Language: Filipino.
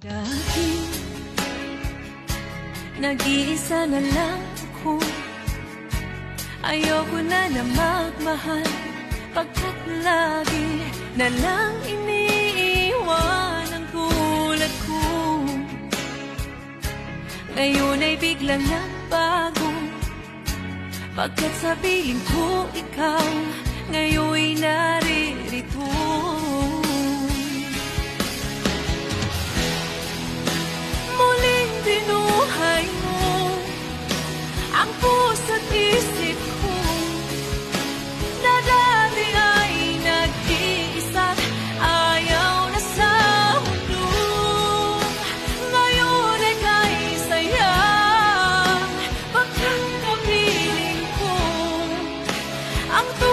Dati Nag-iisa na lang ako. Ayoko na na magmahal. Pagkat lagi na lang iniiwan ang tulad ko. Ngayon ay biglang nagbago Pagkat sa piling ko ikaw naririto ang